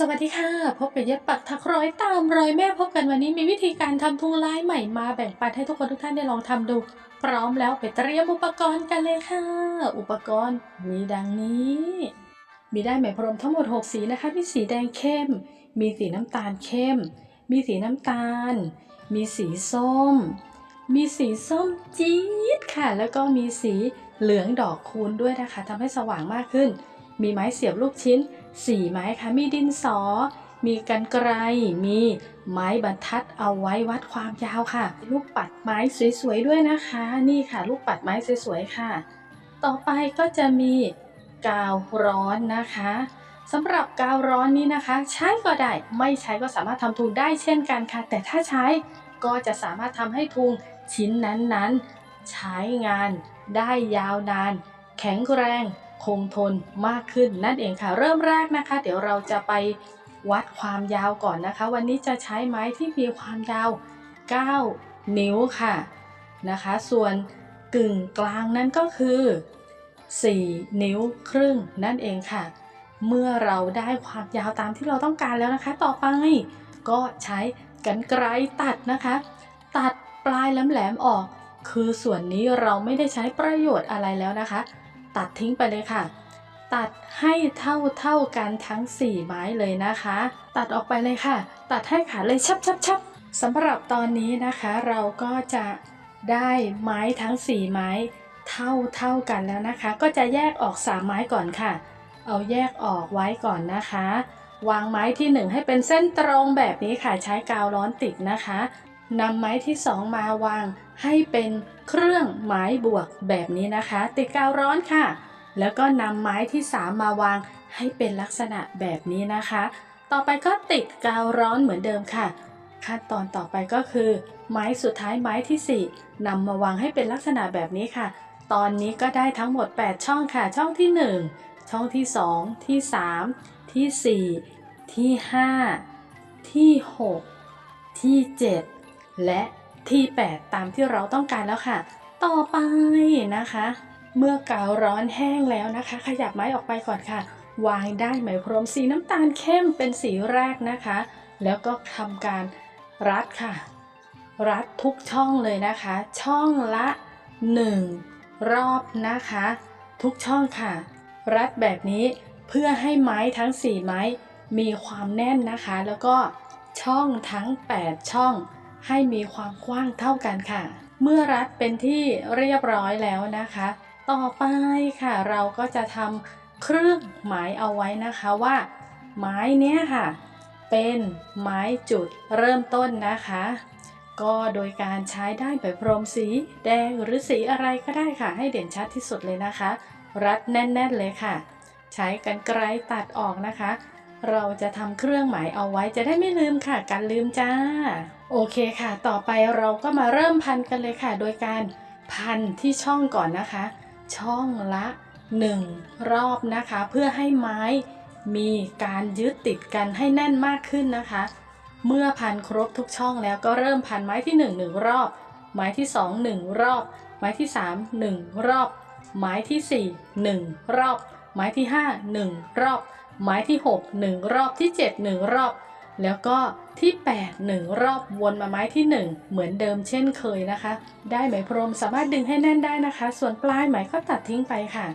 สวัสดีค่ะ พบกับเย็บปักถักร้อยตามรอยแม่พบกันวันนี้มีวิธีการทำทุงลายใหม่มาแบ่งปันให้ทุกคนทุกท่านได้ลองทำดู พร้อมแล้วไปเตรียมอุปกรณ์กันเลยค่ะ อุปกรณ์มีดังนี้ มีได้ไหมพรมทั้งหมด 6 สีนะคะ มีสีแดงเข้ม มีสีน้ำตาลเข้ม มีสีน้ำตาล มีสีส้ม มีสีส้มจี๊ดค่ะ แล้วก็มีสีเหลืองดอกคูณด้วยนะคะทำให้สว่างมากขึ้น มีไม้เสียบลูกชิ้น สี่ไม้ค่ะมีดินสอ มีกันไกรมีไม้บรรทัดเอาไว้วัดความยาวค่ะ ลูกปัดไม้สวยๆด้วยนะคะ นี่ค่ะ ลูกปัดไม้สวยๆค่ะ ต่อไปก็จะมีกาวร้อนนะคะสำหรับกาวร้อนนี้นะคะ ใช้ก็ได้ไม่ใช้ก็สามารถทำทุงได้เช่นกันค่ะ แต่ถ้าใช้ก็จะสามารถทำให้ทุงชิ้นนั้นๆ ใช้งานได้ยาวนาน แข็งแรง คงทนมากขึ้นนั่นเองค่ะ เริ่มแรกนะคะ เดี๋ยวเราจะไปวัดความยาวก่อนนะคะ วันนี้จะใช้ไม้ที่มีความยาว 9 นิ้วค่ะนะคะ ส่วนกึ่งกลางนั่นก็คือ 4 นิ้วครึ่งนั่นเองค่ะ เมื่อเราได้ความยาวตามที่เราต้องการแล้วนะคะ ต่อไปก็ใช้กันไกรตัดนะคะ ตัดปลายแหลมๆออก คือส่วนนี้เราไม่ได้ใช้ประโยชน์อะไรแล้วนะคะ ตัดทิ้งไปเลยค่ะ ตัดให้เท่าเท่ากันทั้ง 4 ไม้เลยนะคะ ตัดออกไปเลยค่ะ ตัดให้ขาดเลยชับชับชับสำหรับตอนนี้นะคะเราก็จะได้ไม้ทั้ง 4 ไม้เท่าเท่ากันแล้วนะคะ ก็จะแยกออก 3 ไม้ก่อนค่ะ เอาแยกออกไว้ก่อนนะคะ วางไม้ที่ 1 ให้เป็นเส้นตรงแบบนี้ค่ะใช้กาวร้อนติดนะคะ นำไม้ที่ 2 มาวางให้เป็นเครื่องหมายบวกแบบนี้นะคะ ติดกาวร้อนค่ะ แล้วก็นำไม้ที่ 3 มาวางให้เป็นลักษณะแบบนี้นะคะ ต่อไปก็ติดกาวร้อนเหมือนเดิมค่ะ ขั้นตอนต่อไปก็คือ ไม้สุดท้ายไม้ที่ 4นำมาวางให้เป็นลักษณะแบบนี้ค่ะ ตอนนี้ก็ได้ทั้งหมด 8 ช่องค่ะ ช่องที่ 1 ช่องที่ 2 ที่ 3 ที่ 4 ที่ 5 ที่ 6 ที่ 7 และที่ 8 ตามที่เราต้องการแล้วค่ะ ต่อไปนะคะ เมื่อกาวร้อนแห้งแล้วนะคะ ขยับไม้ออกไปก่อนค่ะ วางได้ไหมพรมสีน้ำตาลเข้มเป็นสีแรกนะคะ แล้วก็ทำการรัดค่ะ รัดทุกช่องเลยนะคะ ช่องละ 1 รอบนะคะ ทุกช่องค่ะ รัดแบบนี้เพื่อให้ไม้ทั้ง 4 ไม้มีความแน่นนะคะ แล้วก็ช่องทั้ง 8 ช่อง ให้มีความกว้างเท่ากันค่ะ เมื่อรัดเป็นที่เรียบร้อยแล้วนะคะ ต่อไปค่ะ เราก็จะทำเครื่องหมายเอาไว้นะคะว่า ไม้เนี้ยค่ะ เป็นไม้จุดเริ่มต้นนะคะ ก็โดยการใช้ได้แบพรมสีแดงหรือสีอะไรก็ได้ค่ะ ให้เด่นชัดที่สุดเลยนะคะ รัดแน่น ๆเลยค่ะ ใช้กันไกรตัดออกนะคะ เราจะทำเครื่องหมายเอาไว้จะได้ไม่ลืมค่ะ กันลืมจ้า โอเคค่ะ ต่อไปเราก็มาเริ่มพันกันเลยค่ะ โดยการพันที่ช่องก่อนนะคะ ช่องละ 1 รอบนะคะ เพื่อให้ไม้มีการยึดติดกันให้แน่นมากขึ้นนะคะ เมื่อพันครบทุกช่องแล้วก็เริ่มพันไม้ที่ 1 1 รอบ ไม้ที่ 2 1 รอบ ไม้ที่ 3 1 รอบ ไม้ที่ 4 1 รอบ ไม้ที่ 5 1 รอบ ไม้ที่ 6 1 รอบที่ 7 1 รอบ แล้วก็ ที่ 8 1 รอบวนมาไม้ที่ 1 เหมือนเดิมเช่นเคยนะคะ ได้ไหมพรมสามารถดึงให้แน่นได้นะคะ ส่วนปลายไหมก็ตัดทิ้งไปค่ะ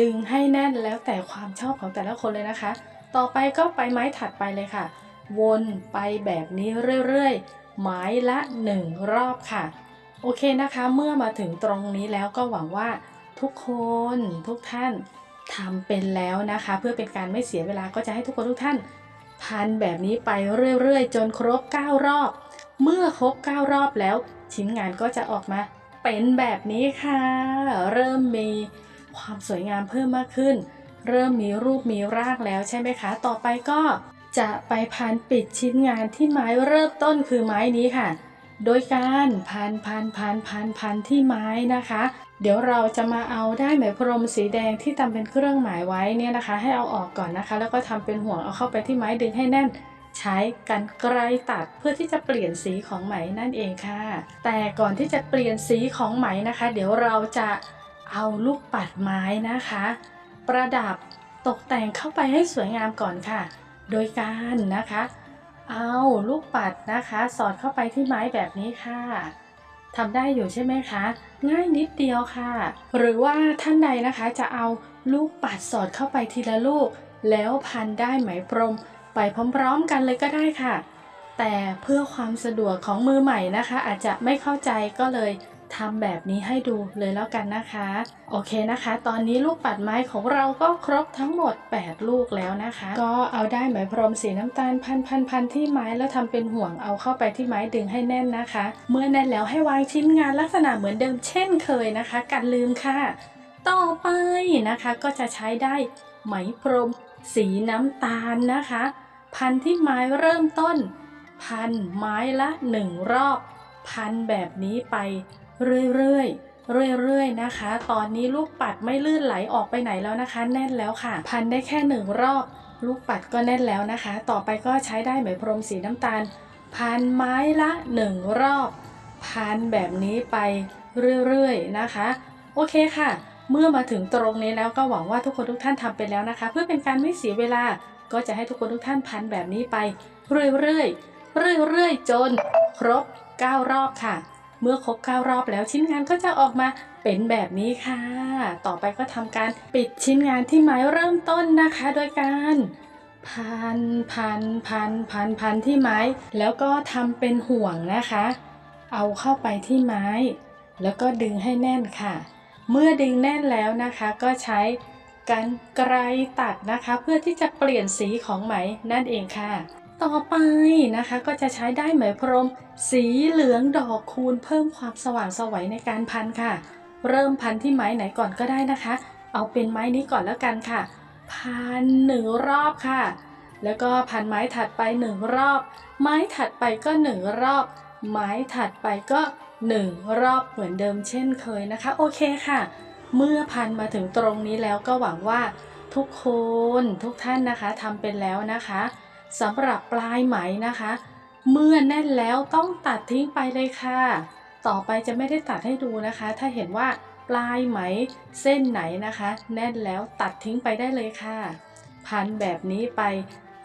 ดึงให้แน่นแล้วแต่ความชอบของแต่ละคนเลยนะคะ ต่อไปก็ไปไม้ถัดไปเลยค่ะ วนไปแบบนี้เรื่อยๆไม้ละ 1 รอบค่ะ โอเคนะคะ เมื่อมาถึงตรงนี้แล้วก็หวังว่าทุกคนทุกท่านทำเป็นแล้วนะคะ เพื่อเป็นการไม่เสียเวลาก็จะให้ทุกคนทุกท่าน พันแบบนี้ไปเรื่อยๆ จนครบ 9 รอบ เมื่อครบ 9 รอบแล้ว ชิ้นงานก็จะออกมาเป็นแบบนี้ค่ะ เริ่มมีความสวยงามเพิ่มมากขึ้น เริ่มมีรูปมีร่างแล้วใช่ไหมคะ ต่อไปก็จะไปพันปิดชิ้นงานที่ไม้เริ่มต้นคือไม้นี้ค่ะ โดยการพันพันพันพันพันที่ไม้นะคะ เดี๋ยวเราจะมาเอาได้ไหมพรมสีแดงที่ทำเป็นเครื่องหมายไว้เนี่ยนะคะ ให้เอาออกก่อนนะคะ แล้วก็ทำเป็นห่วงเอาเข้าไปที่ไม้ดึงให้แน่น ใช้กันไกรตัดเพื่อที่จะเปลี่ยนสีของไหมนั่นเองค่ะ แต่ก่อนที่จะเปลี่ยนสีของไหมนะคะ เดี๋ยวเราจะเอาลูกปัดไม้นะคะ ประดับตกแต่งเข้าไปให้สวยงามก่อนค่ะ โดยการนะคะ เอาลูกปัดนะคะ สอดเข้าไปที่ไม้แบบนี้ค่ะ ทำได้อยู่ใช่ไหมคะ ง่ายนิดเดียวค่ะ หรือว่าท่านใดนะคะจะเอาลูกปัดสอดเข้าไปทีละลูก แล้วพันได้ไหมพรม ไปพร้อมๆกันเลยก็ได้ค่ะ แต่เพื่อความสะดวกของมือใหม่นะคะ อาจจะไม่เข้าใจก็เลย ทำแบบนี้ให้ดูเลยแล้วกันนะคะ โอเคนะคะ ตอนนี้ลูกปัดไม้ของเราก็ครบทั้งหมด 8 ลูกแล้วนะคะ ก็เอาได้ไหมพรมสีน้ำตาลพันพันพันที่ไม้แล้วทำเป็นห่วงเอาเข้าไปที่ไม้ดึงให้แน่นนะคะ เมื่อแน่นแล้วให้วางชิ้นงานลักษณะเหมือนเดิมเช่นเคยนะคะกันลืมค่ะ ต่อไปนะคะก็จะใช้ได้ไหมพรมสีน้ำตาลนะคะ พันที่ไม้เริ่มต้น พันไม้ละหนึ่งรอบ พันแบบนี้ไป เรื่อยๆเรื่อยๆนะคะ ตอนนี้ลูกปัดไม่ลื่นไหลออกไปไหนแล้วนะคะ แน่นแล้วค่ะ พันได้แค่หนึ่งรอบ ลูกปัดก็แน่นแล้วนะคะ ต่อไปก็ใช้ได้ไหมพรมสีน้ำตาล พันไม้ละหนึ่งรอบ พันแบบนี้ไปเรื่อยๆนะคะ โอเคค่ะ เมื่อมาถึงตรงนี้แล้วก็หวังว่าทุกคนทุกท่านทำไปแล้วนะคะ เพื่อเป็นการไม่เสียเวลา ก็จะให้ทุกคนทุกท่านพันแบบนี้ไป เรื่อยๆเรื่อยๆจน ครบ 9 รอบค่ะ เมื่อครบ9รอบแล้วชิ้นงานก็จะออกมาเป็นแบบนี้ค่ะ ต่อไปก็ทำการปิดชิ้นงานที่ไม้เริ่มต้นนะคะ โดยการพันพันพันพันพันที่ไม้ แล้วก็ทำเป็นห่วงนะคะ เอาเข้าไปที่ไม้ แล้วก็ดึงให้แน่นค่ะ เมื่อดึงแน่นแล้วนะคะก็ใช้กันไกรตัดนะคะ เพื่อที่จะเปลี่ยนสีของไหมนั่นเองค่ะ ต่อไปนะคะก็จะใช้ได้ไหมพรม สีเหลืองดอกคูณเพิ่มความสว่างสวัยในการพันค่ะ เริ่มพันที่ไม้ไหนก่อนก็ได้นะคะ เอาเป็นไม้นี้ก่อนแล้วกันค่ะ พันหนึ่งรอบค่ะ แล้วก็พันไม้ถัดไปหนึ่งรอบ ไม้ถัดไปก็หนึ่งรอบ ไม้ถัดไปก็หนึ่งรอบเหมือนเดิมเช่นเคยนะคะ โอเคค่ะ เมื่อพันมาถึงตรงนี้แล้วก็หวังว่าทุกคนทุกท่านนะคะทำเป็นแล้วนะคะ สำหรับปลายไหมนะคะ เมื่อแน่นแล้วต้องตัดทิ้งไปเลยค่ะ ต่อไปจะไม่ได้ตัดให้ดูนะคะ ถ้าเห็นว่าปลายไหมเส้นไหนนะคะ แน่นแล้วตัดทิ้งไปได้เลยค่ะ พันแบบนี้ไป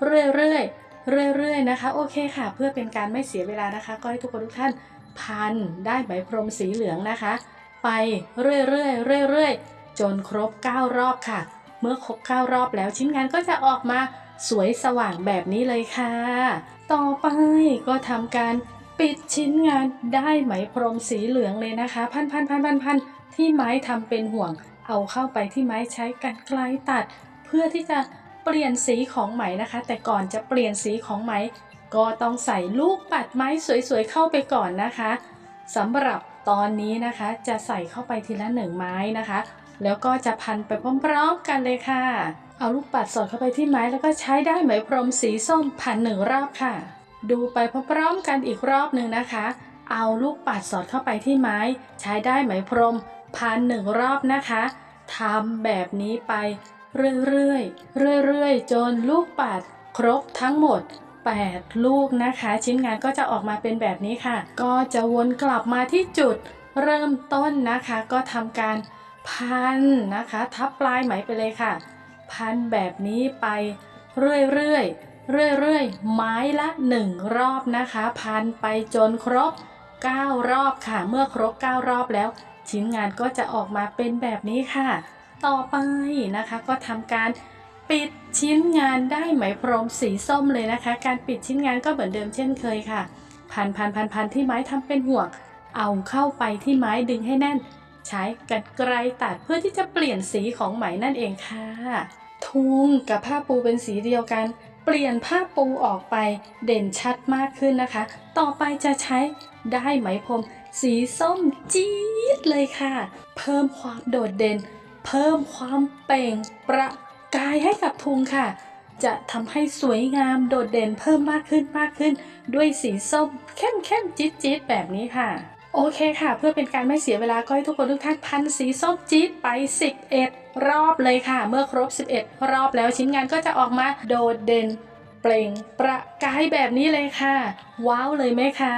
เรื่อยๆเรื่อยๆนะคะ โอเคค่ะ เพื่อเป็นการไม่เสียเวลานะคะ ก็ให้ทุกคนทุกท่านพันได้ไหมพรมสีเหลืองนะคะ ไปเรื่อยๆเรื่อยๆจนครบ 9 รอบค่ะ เมื่อครบ 9 รอบแล้วชิ้นงานก็จะออกมา สวยสว่างแบบนี้เลยค่ะ ต่อไปก็ทำการปิดชิ้นงานได้ไหมพรมสีเหลืองเลยนะคะ พันพันพันพันพันที่ไม้ทำเป็นห่วง เอาเข้าไปที่ไม้ใช้กันไกลตัด เพื่อที่จะเปลี่ยนสีของไหมนะคะ แต่ก่อนจะเปลี่ยนสีของไหม ก็ต้องใส่ลูกปัดไม้สวยๆเข้าไปก่อนนะคะสำหรับตอนนี้นะคะจะใส่เข้าไปทีละหนึ่งไม้นะคะ แล้วก็จะพันไปพร้อมๆกันเลยค่ะ เอาลูกปัดสอดเข้าไปที่ไม้แล้วก็ใช้ได้ไหมพรมสีส้มพันหนึ่งรอบค่ะ ดูไปพร้อมๆกันอีกรอบหนึ่งนะคะ เอาลูกปัดสอดเข้าไปที่ไม้ ใช้ได้ไหมพรมพันหนึ่งรอบนะคะทำแบบนี้ไปเรื่อยๆเรื่อยๆจนลูกปัดครบทั้งหมด 8 ลูกนะคะ ชิ้นงานก็จะออกมาเป็นแบบนี้ค่ะ ก็จะวนกลับมาที่จุดเริ่มต้นนะคะ ก็ทำการพันนะคะ ทับปลายไหมไปเลยค่ะ พันแบบนี้ไปเรื่อยๆ เรื่อยๆ ไม้ละ 1 รอบนะคะ พันไปจนครบ 9 รอบค่ะ เมื่อครบ 9 รอบแล้ว ชิ้นงานก็จะออกมาเป็นแบบนี้ค่ะ ต่อไปนะคะก็ทำการปิดชิ้นงานได้ไหมพรมสีส้มเลยนะคะ การปิดชิ้นงานก็เหมือนเดิมเช่นเคยค่ะพันพันพันพันที่ไม้ทำเป็นห่วงเอาเข้าไปที่ไม้ดึงให้แน่น ใช้กรรไกรตัดเพื่อที่จะเปลี่ยนสีของไหมนั่นเองค่ะ ทุงกับผ้าปูเป็นสีเดียวกัน เปลี่ยนผ้าปูออกไปเด่นชัดมากขึ้นนะคะ ต่อไปจะใช้ได้ไหมพรมสีส้มจี๊ดเลยค่ะ เพิ่มความโดดเด่น เพิ่มความเปล่งประกายให้กับทุงค่ะ จะทำให้สวยงามโดดเด่นเพิ่มมากขึ้นมากขึ้น ด้วยสีส้มเข้มเข้มๆจี๊ดจี๊ดแบบนี้ค่ะ โอเคค่ะ เพื่อเป็นการไม่เสียเวลาก็ให้ทุกคนทุกท่านพันสีส้มจี๊ดไป 11 รอบเลยค่ะ เมื่อครบ 11 รอบแล้วชิ้นงานก็จะออกมาโดดเด่น เปล่งประกายแบบนี้เลยค่ะ ว้าวเลยไหมคะ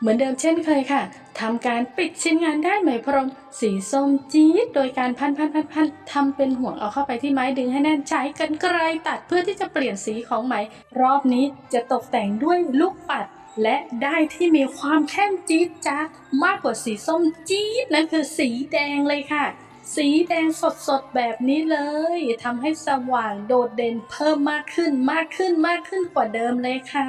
เหมือนเดิมเช่นเคยค่ะทำการปิดชิ้นงานได้ไหมพรม สีส้มจี๊ดโดยการพันพันพันพันทำเป็นห่วงเอาเข้าไปที่ไม้ดึงให้แน่นใช้กันไกลตัดเพื่อที่จะเปลี่ยนสีของไหม รอบนี้จะตกแต่งด้วยลูกปัดและได้ที่มีความเข้มจี๊ดจ๊ามากกว่าสีส้มจี๊ดนั่นคือสีแดงเลยค่ะ สีแดงสดๆแบบนี้เลยทำให้สว่างโดดเด่นเพิ่มมากขึ้นมากขึ้นมากขึ้นกว่าเดิมเลยค่ะ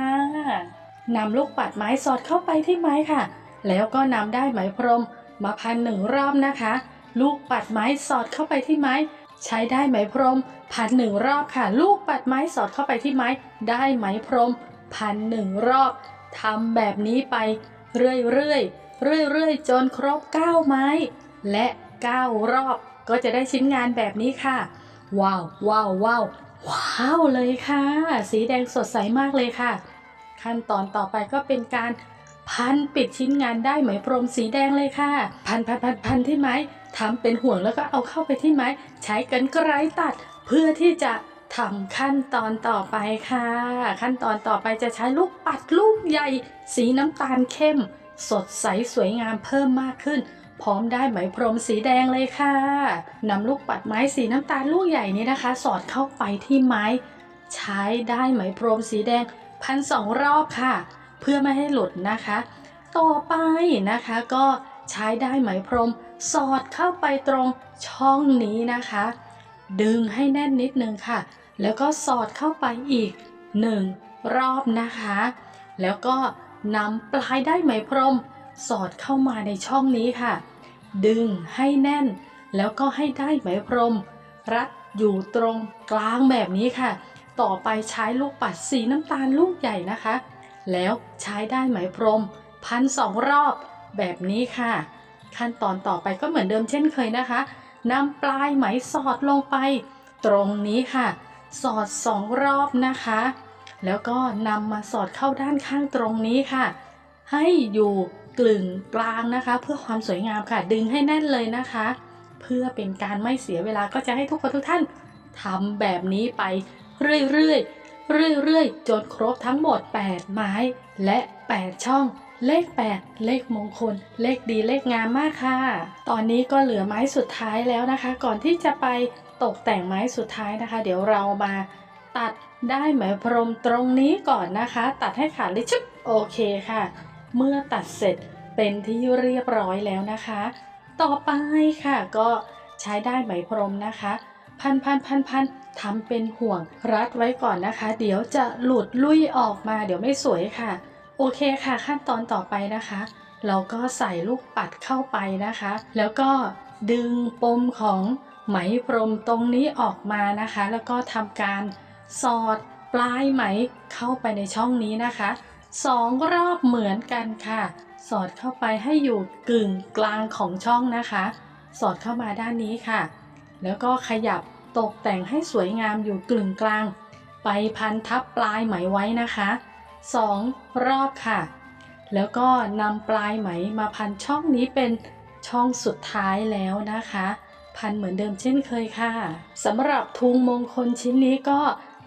นำลูกปัดไม้สอดเข้าไปที่ไม้ค่ะ แล้วก็นำได้ไหมพรมมาพันหนึ่งรอบนะคะ ลูกปัดไม้สอดเข้าไปที่ไม้ ใช้ได้ไหมพรมพันหนึ่งรอบค่ะ ลูกปัดไม้สอดเข้าไปที่ไม้ ได้ไหมพรมพันหนึ่งรอบทำแบบนี้ไปเรื่อยๆเรื่อยๆจนครบ 9 ไม้ และ 9 รอบ ก็จะได้ชิ้นงานแบบนี้ค่ะ ว้าวว้าวว้าวว้าวเลยค่ะ สีแดงสดใสมากเลยค่ะ ขั้นตอนต่อไปก็เป็นการพันปิดชิ้นงานได้ไหมพรมสีแดงเลยค่ะ พันพันพันพันที่ไม้ทำเป็นห่วงแล้วก็เอาเข้าไปที่ไม้ ใช้กันไกรตัด เพื่อที่จะทำขั้นตอนต่อไปค่ะ ขั้นตอนต่อไปจะใช้ลูกปัดลูกใหญ่ สีน้ำตาลเข้ม สดใสสวยงามเพิ่มมากขึ้น พร้อมได้ไหมพรมสีแดงเลยค่ะนำลูกปัดไม้สีน้ำตาลลูกใหญ่นี้นะคะ สอดเข้าไปที่ไม้ ใช้ได้ไหมพรมสีแดงพันสองรอบค่ะ เพื่อไม่ให้หลุดนะคะ ต่อไปนะคะก็ใช้ได้ไหมพรม สอดเข้าไปตรงช่องนี้นะคะ ดึงให้แน่นนิดนึงค่ะ แล้วก็สอดเข้าไปอีกหนึ่งรอบนะคะ แล้วก็นำปลายได้ไหมพรม สอดเข้ามาในช่องนี้ค่ะ ดึงให้แน่น แล้วก็ให้ได้ไหมพรม รัดอยู่ตรงกลางแบบนี้ค่ะ ต่อไปใช้ลูกปัดสีน้ำตาลลูกใหญ่นะคะ แล้วใช้ได้ไหมพรม พันสองรอบแบบนี้ค่ะ ขั้นตอนต่อไปก็เหมือนเดิมเช่นเคยนะคะนำปลายไหมสอดลงไป ตรงนี้ค่ะ สอดสองรอบนะคะ แล้วก็นำมาสอดเข้าด้านข้างตรงนี้ค่ะ ให้อยู่ กลึงกลางนะคะ เพื่อความสวยงามค่ะ ดึงให้แน่นเลยนะคะ เพื่อเป็นการไม่เสียเวลาก็จะให้ทุกคนทุกท่านทำแบบนี้ไปเรื่อยๆเรื่อยๆจนครบทั้งหมด 8 ไม้และ 8 ช่องเลข 8 เลขมงคล เลขดีเลขงามมากค่ะ ตอนนี้ก็เหลือไม้สุดท้ายแล้วนะคะ ก่อนที่จะไปตกแต่งไม้สุดท้ายนะคะ เดี๋ยวเรามาตัดได้ไหมพรมตรงนี้ก่อนนะคะ ตัดให้ขาดเลยชุบโอเคค่ะ เมื่อตัดเสร็จเป็นที่เรียบร้อยแล้วนะคะ ต่อไปค่ะก็ใช้ได้ไหมพรมนะคะ พันพันพันพันทำเป็นห่วงรัดไว้ก่อนนะคะ เดี๋ยวจะหลุดลุยออกมา เดี๋ยวไม่สวยค่ะ โอเคค่ะขั้นตอนต่อไปนะคะ เราก็ใส่ลูกปัดเข้าไปนะคะ แล้วก็ดึงปมของไหมพรมตรงนี้ออกมานะคะ แล้วก็ทำการสอดปลายไหมเข้าไปในช่องนี้นะคะ สองรอบเหมือนกันค่ะ สอดเข้าไปให้อยู่กึ่งกลางของช่องนะคะ สอดเข้ามาด้านนี้ค่ะ แล้วก็ขยับตกแต่งให้สวยงามอยู่กึ่งกลาง ไปพันทับปลายไหมไว้นะคะสองรอบค่ะ แล้วก็นำปลายไหมมาพันช่องนี้เป็นช่องสุดท้ายแล้วนะคะ พันเหมือนเดิมเช่นเคยค่ะสำหรับทุงมงคลชิ้นนี้ก็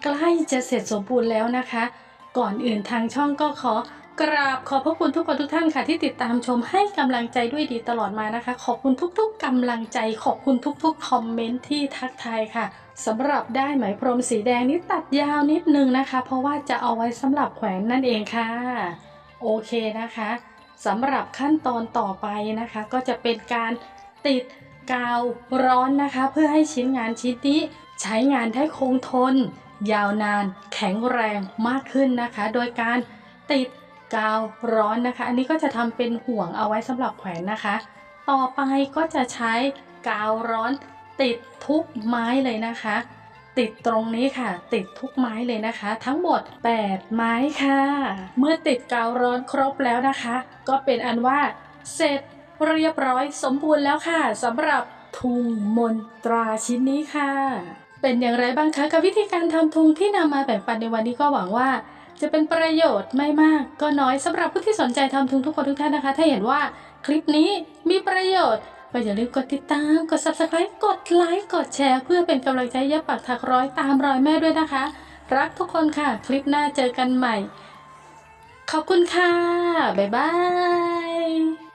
ใกล้จะเสร็จสมบูรณ์แล้วนะคะ ก่อนอื่นทางช่องก็ขอกราบขอบพระคุณทุกคนทุกท่านค่ะที่ติดตามชมให้กำลังใจด้วยดีตลอดมานะคะ ขอบคุณทุกๆกำลังใจ ขอบคุณทุกๆคอมเมนต์ที่ทักทายค่ะสำหรับได้ไหมพรมสีแดงนี้ตัดยาวนิดนึงนะคะ เพราะว่าจะเอาไว้สำหรับแขวนนั่นเองค่ะ โอเคนะคะสำหรับขั้นตอนต่อไปนะคะ ก็จะเป็นการติดกาวร้อนนะคะ เพื่อให้ชิ้นงานชิ้นนี้ใช้งานได้คงทน ยาวนานแข็งแรงมากขึ้นนะคะ โดยการติดกาวร้อนนะคะ อันนี้ก็จะทำเป็นห่วงเอาไว้สำหรับแขวนนะคะ ต่อไปก็จะใช้กาวร้อนติดทุกไม้เลยนะคะ ติดตรงนี้ค่ะ ติดทุกไม้เลยนะคะ ทั้งหมด 8 ไม้ค่ะ เมื่อติดกาวร้อนครบแล้วนะคะ ก็เป็นอันว่าเสร็จเรียบร้อยสมบูรณ์แล้วค่ะสำหรับทุงมนตราชิ้นนี้ค่ะ เป็นอย่างไรบ้างคะกับวิธีการทำทุงที่นำมาแบ่งปันในวันนี้ก็หวังว่า จะเป็นประโยชน์ไม่มากก็น้อยสำหรับผู้ที่สนใจทำทุงทุกคนทุกท่านนะคะ ถ้าเห็นว่าคลิปนี้มีประโยชน์ก็อย่าลืมกดติดตาม กด subscribe กดไลค์ กดแชร์ เพื่อเป็นกำลังใจยับปักถักร้อยตามรอยแม่ด้วยนะคะ รักทุกคนค่ะ คลิปหน้าเจอกันใหม่ ขอบคุณค่ะ บ๊ายบาย